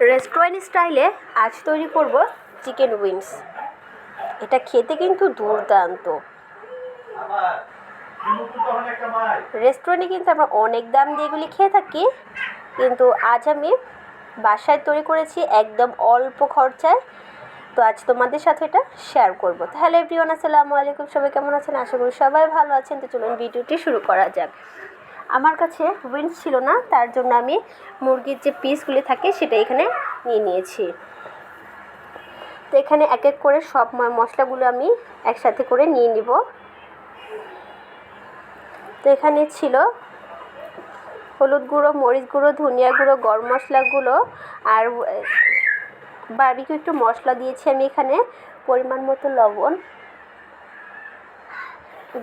Restaurant স্টাইলে আজ তৈরি করব চিকেন উইংস। এটা খেতে কিন্তু দুর্দান্ত। রেস্টুরেন্টে কিন্তু আমরা অনেক দাম দিয়ে এগুলি খেয়ে থাকি, কিন্তু আজ আমি বাসায় তৈরি করেছি একদম অল্প খরচায়। তো আজ তোমাদের সাথে এটা শেয়ার করব। তো হ্যালো এভরিওয়ান আসসালামু আলাইকুম, সবাই কেমন আছেন? আশা করি সবাই ভালো আছেন। তো চলুন ভিডিওটি শুরু করা যাক। আমার কাছে উইন্স ছিল না, তার জন্য আমি মুরগির যে পিসগুলি থাকে সেটা এখানে নিয়ে নিয়েছি। তো এখানে এক এক করে সব মশলাগুলো আমি একসাথে করে নিয়ে নিব। তো এখানে ছিল হলুদ গুঁড়ো, মরিচ গুঁড়ো, ধনিয়া গুঁড়ো, গরম মশলাগুলো আর বারবিকিউ একটু মশলা দিয়েছি আমি এখানে, পরিমাণ মতো লবণ।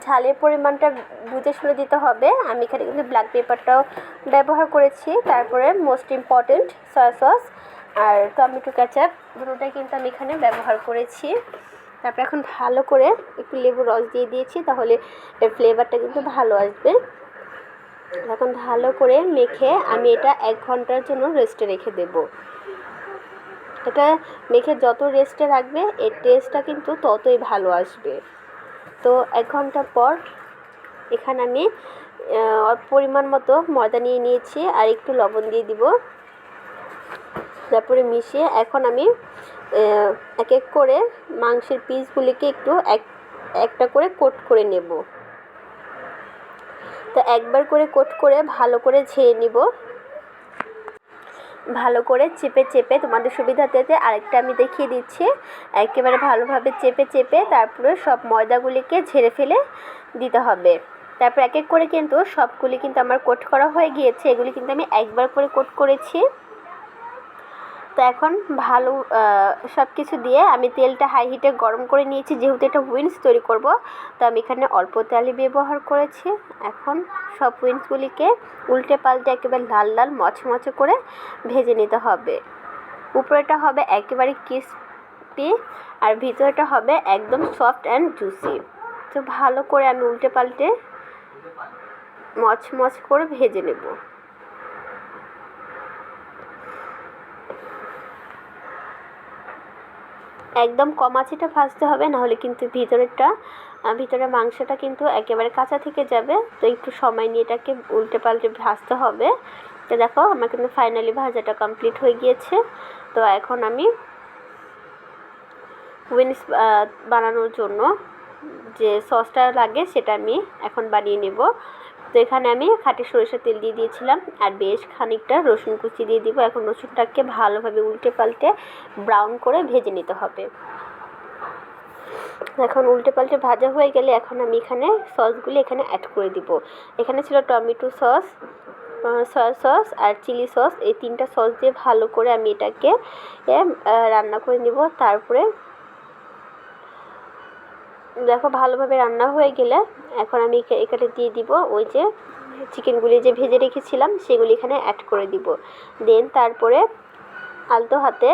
ঝালের পরিমাণটা বুঝে শুনে দিতে হবে। আমি এখানে কিন্তু ব্ল্যাক পেপারটাও ব্যবহার করেছি। তারপরে মোস্ট ইম্পর্টেন্ট সয়া সস আর টমেটো ক্যাচাপ দুটোটাই কিন্তু আমি এখানে ব্যবহার করেছি। তারপরে এখন ভালো করে একটু লেবু রস দিয়ে দিয়েছি, তাহলে এর ফ্লেভারটা কিন্তু ভালো আসবে। এখন ভালো করে মেখে আমি এটা এক ঘণ্টার জন্য রেস্টে রেখে দেবো। এটা মেখে যত রেস্টে রাখবে, এর টেস্টটা কিন্তু ততই ভালো আসবে। তো এক ঘণ্টা পর এখানে আমি পরিমাণ মতো ময়দা নিয়ে নিয়েছি আর একটু লবণ দিয়ে দিব। তারপরে মিশিয়ে এখন আমি এক এক করে মাংসের পিসগুলিকে একটু এক, একটা করে কোট করে নেব। তো একবার করে কোট করে ভালো করে ঝেড়ে নিব। ভালো করে চেপে চেপে তোমাদের সুবিধাতে আরেকটা আমি দেখিয়ে দিচ্ছি। একেবারে ভালোভাবে চেপে চেপে তারপরে সব ময়দাগুলিকে ঝেড়ে ফেলে দিতে হবে। তারপর এক এক করে কিন্তু সবগুলি কিন্তু আমার কোট করা হয়ে গিয়েছে। এগুলি কিন্তু আমি একবার করে কোট করেছি। তো এখন ভালো সব কিছু দিয়ে আমি তেলটা হাই হিটে গরম করে নিয়েছি। যেহেতু এটা উইন্স তৈরি করব, তো আমি এখানে অল্প তেলই ব্যবহার করেছি। এখন সব উইন্সগুলিকে উল্টে পাল্টে একেবারে লাল লাল মচমচে করে ভেজে নিতে হবে। উপরেটা হবে একেবারে ক্রিস্পি আর ভিতরেটা হবে একদম সফট অ্যান্ড জুসি তো ভালো করে আমি উল্টে পাল্টে মচমচ করে ভেজে নেব। একদম কম আঁচেটা ভাজতে হবে, নাহলে কিন্তু ভিতরেরটা ভিতরে মাংসটা কিন্তু একেবারে কাঁচা থেকে যাবে। তো একটু সময় নিয়ে এটাকে উল্টে পাল্টে ভাজতে হবে। তো দেখো, আমার কিন্তু ফাইনালি ভাজাটা কমপ্লিট হয়ে গিয়েছে। তো এখন আমি উইন্স বানানোর জন্য যে সসটা লাগে, সেটা আমি এখন বানিয়ে নেব। তো এখানে আমি খাঁটি সরিষার তেল দিয়ে দিয়েছিলাম আর বেশ খানিকটা রসুন কুচি দিয়ে দিব। এখন রসুনটাকে ভালোভাবে উল্টে পাল্টে ব্রাউন করে ভেজে নিতে হবে। এখন উল্টে পাল্টে ভাজা হয়ে গেলে এখন আমি এখানে সসগুলি এখানে অ্যাড করে দিব। এখানে ছিল টমেটো সস সয়া সস আর চিলি সস এই তিনটা সস দিয়ে ভালো করে আমি এটাকে রান্না করে নিব। তারপরে দেখো, ভালোভাবে রান্না হয়ে গেলে এখন আমি এখানে দিয়ে দিব ওই যে চিকেনগুলি যে ভেজে রেখেছিলাম, সেগুলি এখানে অ্যাড করে দিব। দেন তারপরে আলতো হাতে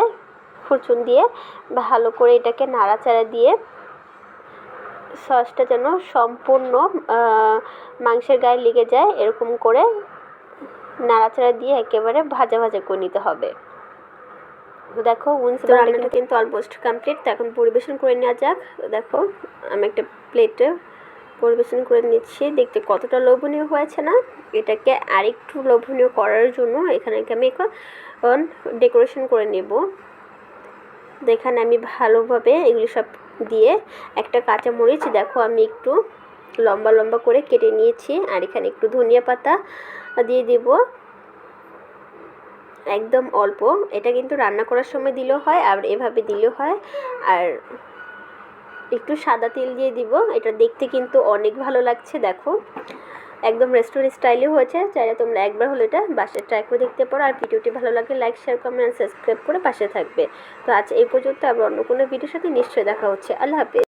খুরচুন দিয়ে ভালো করে এটাকে নাড়াচাড়া দিয়ে সসটা যেন সম্পূর্ণ মাংসের গায়ে লেগে যায়, এরকম করে নাড়াচাড়া দিয়ে একেবারে ভাজা ভাজা করে নিতে হবে। তো দেখো উইন্স রান্নাটা কিন্তু অলমোস্ট কমপ্লিট তো এখন পরিবেশন করে নেওয়া যাক। দেখো আমি একটা প্লেটে পরিবেশন করে নিচ্ছি। দেখতে কতটা লোভনীয় হয়েছে না? এটাকে আরেকটু লোভনীয় করার জন্য এখানে আমি এখন ডেকোরেশন করে নেব। এখানে আমি ভালোভাবে এগুলি সব দিয়ে একটা কাঁচা মরিচ দেখো আমি একটু লম্বা লম্বা করে কেটে নিয়েছি। আর এখানে একটু ধনিয়া পাতা দিয়ে দেব। একদম অল্প। এটা কিন্তু রান্না করার সময় দিলেও হয়, আর এভাবে দিলেও হয়। আর একটু সাদা তেল দিয়ে দিব। এটা দেখতে কিন্তু অনেক ভালো লাগছে, দেখো। একদম রেস্টুরেন্ট স্টাইলে হয়েছে। চাইলে তোমরা একবার হলো এটা বাসায় ট্রাই করে দেখতে পারো। আর ভিডিওটি ভালো লাগলে লাইক শেয়ার কমেন্ট সাবস্ক্রাইব করে পাশে থাকবে। তো আজ এই পর্যন্ত আবার অন্য কোনো ভিডিওর সাথে নিশ্চয়ই দেখা হচ্ছে। আল্লাহ হাফেজ।